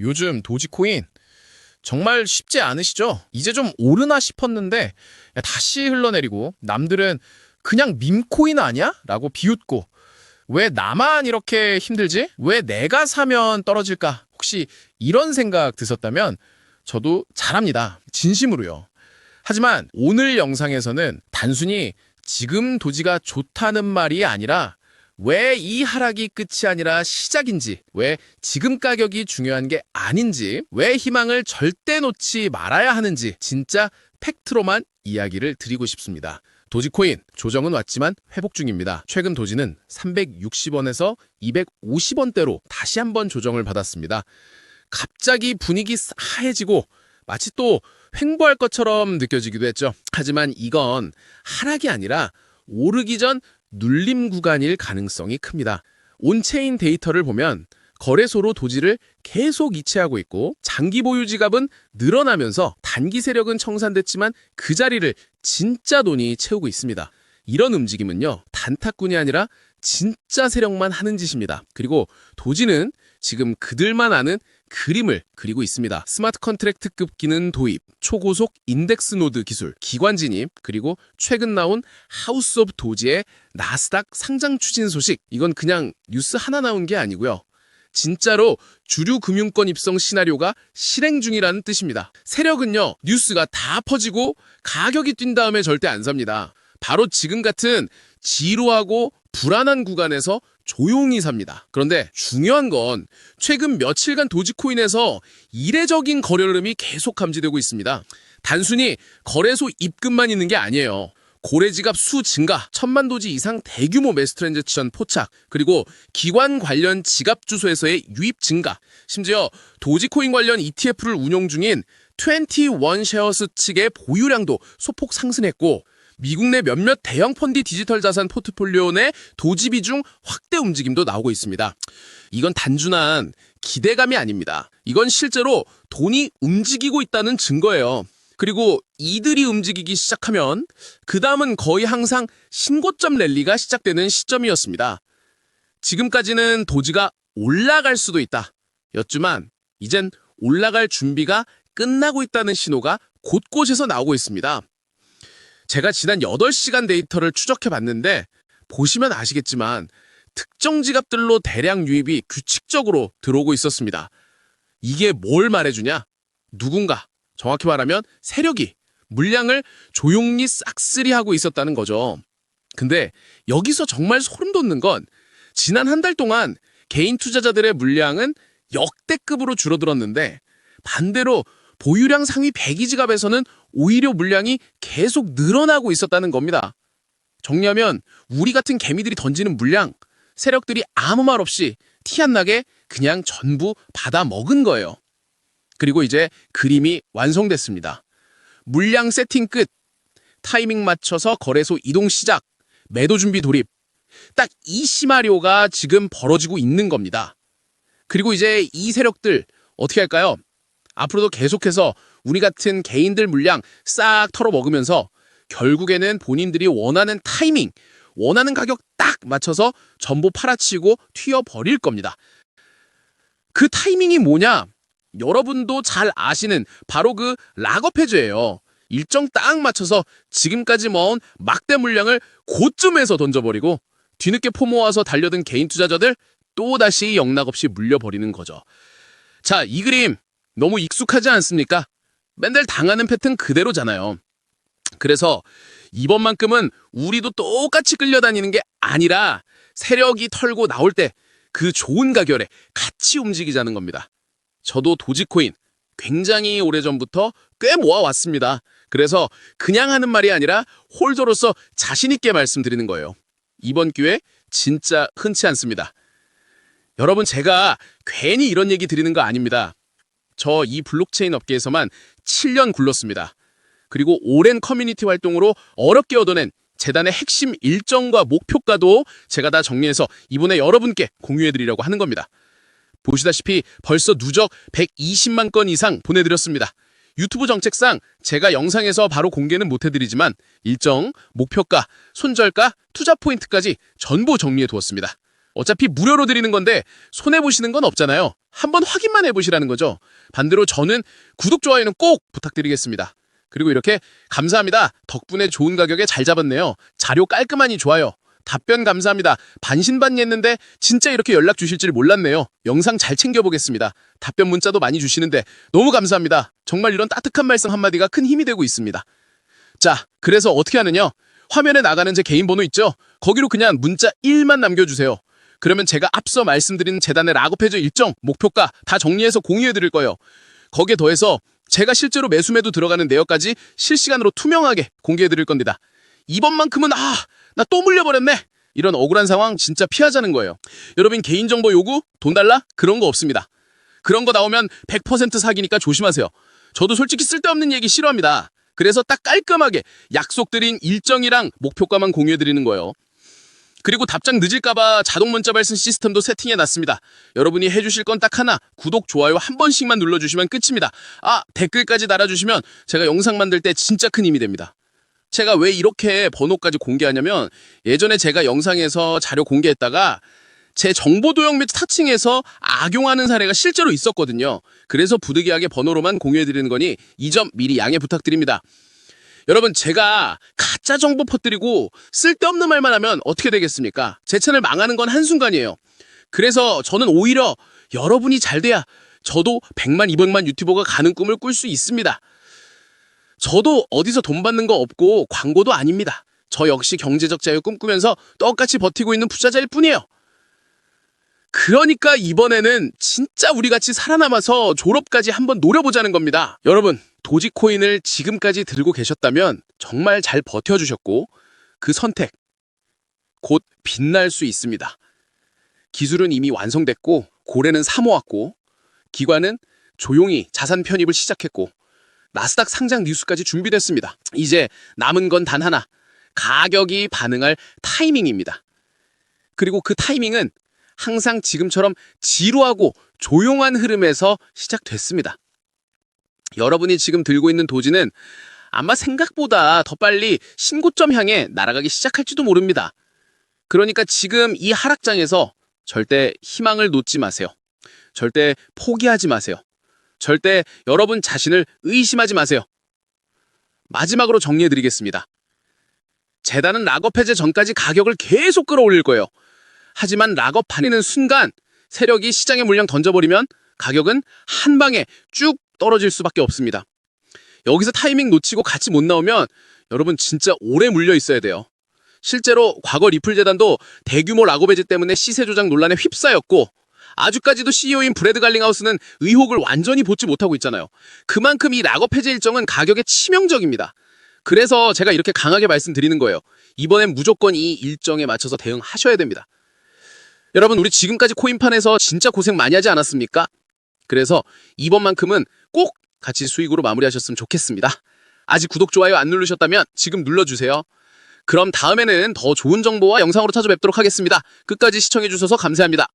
요즘 도지코인 정말 쉽지 않으시죠? 이제 좀 오르나 싶었는데 다시 흘러내리고 남들은 그냥 밈코인 아니야? 라고 비웃고 왜 나만 이렇게 힘들지? 왜 내가 사면 떨어질까? 혹시 이런 생각 드셨다면 저도 잘합니다. 진심으로요. 하지만 오늘 영상에서는 단순히 지금 도지가 좋다는 말이 아니라 왜 이 하락이 끝이 아니라 시작인지, 왜 지금 가격이 중요한 게 아닌지, 왜 희망을 절대 놓지 말아야 하는지 진짜 팩트로만 이야기를 드리고 싶습니다. 도지코인 조정은 왔지만 회복 중입니다. 최근 도지는 360원에서 250원대로 다시 한번 조정을 받았습니다. 갑자기 분위기 싸해지고 마치 또 횡보할 것처럼 느껴지기도 했죠. 하지만 이건 하락이 아니라 오르기 전 눌림 구간일 가능성이 큽니다. 온체인 데이터를 보면 거래소로 도지를 계속 이체하고 있고 장기 보유 지갑은 늘어나면서 단기 세력은 청산됐지만 그 자리를 진짜 돈이 채우고 있습니다. 이런 움직임은요, 단타꾼이 아니라 진짜 세력만 하는 짓입니다. 그리고 도지는 지금 그들만 아는 그림을 그리고 있습니다. 스마트 컨트랙트급 기능 도입, 초고속 인덱스 노드 기술, 기관 진입, 그리고 최근 나온 하우스 오브 도지의 나스닥 상장 추진 소식. 이건 그냥 뉴스 하나 나온 게 아니고요. 진짜로 주류 금융권 입성 시나리오가 실행 중이라는 뜻입니다. 세력은요, 뉴스가 다 퍼지고 가격이 뛴 다음에 절대 안 삽니다. 바로 지금 같은 지루하고 불안한 구간에서 조용히 삽니다. 그런데 중요한 건 최근 며칠간 도지코인에서 이례적인 거래 흐름이 계속 감지되고 있습니다. 단순히 거래소 입금만 있는 게 아니에요. 고래 지갑 수 증가, 천만 도지 이상 대규모 매스 트랜잭션 포착, 그리고 기관 관련 지갑 주소에서의 유입 증가, 심지어 도지코인 관련 ETF를 운용 중인 21 쉐어스 측의 보유량도 소폭 상승했고 미국 내 몇몇 대형 펀디 디지털 자산 포트폴리오 내 도지 비중 확대 움직임도 나오고 있습니다. 이건 단순한 기대감이 아닙니다. 이건 실제로 돈이 움직이고 있다는 증거예요. 그리고 이들이 움직이기 시작하면 그 다음은 거의 항상 신고점 랠리가 시작되는 시점이었습니다. 지금까지는 도지가 올라갈 수도 있다. 였지만 이젠 올라갈 준비가 끝나고 있다는 신호가 곳곳에서 나오고 있습니다. 제가 지난 8시간 데이터를 추적해 봤는데 보시면 아시겠지만 특정 지갑들로 대량 유입이 규칙적으로 들어오고 있었습니다. 이게 뭘 말해주냐? 누군가, 정확히 말하면 세력이 물량을 조용히 싹쓸이 하고 있었다는 거죠. 근데 여기서 정말 소름 돋는 건 지난 한 달 동안 개인 투자자들의 물량은 역대급으로 줄어들었는데 반대로 보유량 상위 100위 지갑에서는 오히려 물량이 계속 늘어나고 있었다는 겁니다. 정리하면 우리 같은 개미들이 던지는 물량, 세력들이 아무 말 없이 티 안 나게 그냥 전부 받아 먹은 거예요. 그리고 이제 그림이 완성됐습니다. 물량 세팅 끝, 타이밍 맞춰서 거래소 이동 시작, 매도 준비 돌입. 딱 이 시마리오가 지금 벌어지고 있는 겁니다. 그리고 이제 이 세력들 어떻게 할까요? 앞으로도 계속해서 우리 같은 개인들 물량 싹 털어먹으면서 결국에는 본인들이 원하는 타이밍, 원하는 가격 딱 맞춰서 전부 팔아치고 튀어버릴 겁니다. 그 타이밍이 뭐냐? 여러분도 잘 아시는 바로 그 락업 해제예요. 일정 딱 맞춰서 지금까지 모은 막대 물량을 고쯤에서 던져버리고 뒤늦게 포모아서 달려든 개인 투자자들 또다시 영락 없이 물려버리는 거죠. 자, 이 그림 너무 익숙하지 않습니까? 맨날 당하는 패턴 그대로잖아요. 그래서 이번만큼은 우리도 똑같이 끌려다니는 게 아니라 세력이 털고 나올 때 그 좋은 가결에 같이 움직이자는 겁니다. 저도 도지코인 굉장히 오래전부터 꽤 모아왔습니다. 그래서 그냥 하는 말이 아니라 홀더로서 자신있게 말씀드리는 거예요. 이번 기회 진짜 흔치 않습니다. 여러분 제가 괜히 이런 얘기 드리는 거 아닙니다. 저 이 블록체인 업계에서만 7년 굴렀습니다. 그리고 오랜 커뮤니티 활동으로 어렵게 얻어낸 재단의 핵심 일정과 목표가도 제가 다 정리해서 이번에 여러분께 공유해드리려고 하는 겁니다. 보시다시피 벌써 누적 120만 건 이상 보내드렸습니다. 유튜브 정책상 제가 영상에서 바로 공개는 못해드리지만 일정, 목표가, 손절가, 투자 포인트까지 전부 정리해 두었습니다. 어차피 무료로 드리는 건데 손해보시는 건 없잖아요. 한번 확인만 해보시라는 거죠. 반대로 저는 구독, 좋아요는 꼭 부탁드리겠습니다. 그리고 이렇게 감사합니다. 덕분에 좋은 가격에 잘 잡았네요. 자료 깔끔하니 좋아요. 답변 감사합니다. 반신반의했는데 진짜 이렇게 연락 주실 줄 몰랐네요. 영상 잘 챙겨보겠습니다. 답변 문자도 많이 주시는데 너무 감사합니다. 정말 이런 따뜻한 말씀 한마디가 큰 힘이 되고 있습니다. 자, 그래서 어떻게 하느냐? 화면에 나가는 제 개인 번호 있죠? 거기로 그냥 문자 1만 남겨주세요. 그러면 제가 앞서 말씀드린 재단의 락업해저 일정, 목표가 다 정리해서 공유해드릴 거예요. 거기에 더해서 제가 실제로 매수매도 들어가는 내역까지 실시간으로 투명하게 공개해드릴 겁니다. 이번만큼은 아, 나 또 물려버렸네. 이런 억울한 상황 진짜 피하자는 거예요. 여러분 개인정보 요구? 돈 달라? 그런 거 없습니다. 그런 거 나오면 100% 사기니까 조심하세요. 저도 솔직히 쓸데없는 얘기 싫어합니다. 그래서 딱 깔끔하게 약속드린 일정이랑 목표가만 공유해드리는 거예요. 그리고 답장 늦을까봐 자동 문자 발송 시스템도 세팅해놨습니다. 여러분이 해주실 건 딱 하나, 구독, 좋아요 한 번씩만 눌러주시면 끝입니다. 아, 댓글까지 달아주시면 제가 영상 만들 때 진짜 큰 힘이 됩니다. 제가 왜 이렇게 번호까지 공개하냐면 예전에 제가 영상에서 자료 공개했다가 제 정보 도용 및 타칭에서 악용하는 사례가 실제로 있었거든요. 그래서 부득이하게 번호로만 공유해드리는 거니 이 점 미리 양해 부탁드립니다. 여러분 제가 가짜 정보 퍼뜨리고 쓸데없는 말만 하면 어떻게 되겠습니까? 제 채널 망하는 건 한순간이에요. 그래서 저는 오히려 여러분이 잘 돼야 저도 100만, 200만 유튜버가 가는 꿈을 꿀 수 있습니다. 저도 어디서 돈 받는 거 없고 광고도 아닙니다. 저 역시 경제적 자유 꿈꾸면서 똑같이 버티고 있는 부자자일 뿐이에요. 그러니까 이번에는 진짜 우리같이 살아남아서 졸업까지 한번 노려보자는 겁니다. 여러분, 도지코인을 지금까지 들고 계셨다면 정말 잘 버텨주셨고 그 선택 곧 빛날 수 있습니다. 기술은 이미 완성됐고 고래는 사모았고 기관은 조용히 자산 편입을 시작했고 나스닥 상장 뉴스까지 준비됐습니다. 이제 남은 건 단 하나. 가격이 반응할 타이밍입니다. 그리고 그 타이밍은 항상 지금처럼 지루하고 조용한 흐름에서 시작됐습니다. 여러분이 지금 들고 있는 도지는 아마 생각보다 더 빨리 신고점 향해 날아가기 시작할지도 모릅니다. 그러니까 지금 이 하락장에서 절대 희망을 놓지 마세요. 절대 포기하지 마세요. 절대 여러분 자신을 의심하지 마세요. 마지막으로 정리해드리겠습니다. 재단은 락업 해제 전까지 가격을 계속 끌어올릴 거예요. 하지만 락업 팔리는 순간 세력이 시장에 물량 던져버리면 가격은 한 방에 쭉 떨어질 수밖에 없습니다. 여기서 타이밍 놓치고 같이 못 나오면 여러분 진짜 오래 물려 있어야 돼요. 실제로 과거 리플 재단도 대규모 락업 해제 때문에 시세 조작 논란에 휩싸였고 아주까지도 CEO인 브래드 갈링하우스는 의혹을 완전히 보지 못하고 있잖아요. 그만큼 이 락업 해제 일정은 가격에 치명적입니다. 그래서 제가 이렇게 강하게 말씀드리는 거예요. 이번엔 무조건 이 일정에 맞춰서 대응하셔야 됩니다. 여러분 우리 지금까지 코인판에서 진짜 고생 많이 하지 않았습니까? 그래서 이번만큼은 꼭 같이 수익으로 마무리하셨으면 좋겠습니다. 아직 구독, 좋아요 안 누르셨다면 지금 눌러주세요. 그럼 다음에는 더 좋은 정보와 영상으로 찾아뵙도록 하겠습니다. 끝까지 시청해주셔서 감사합니다.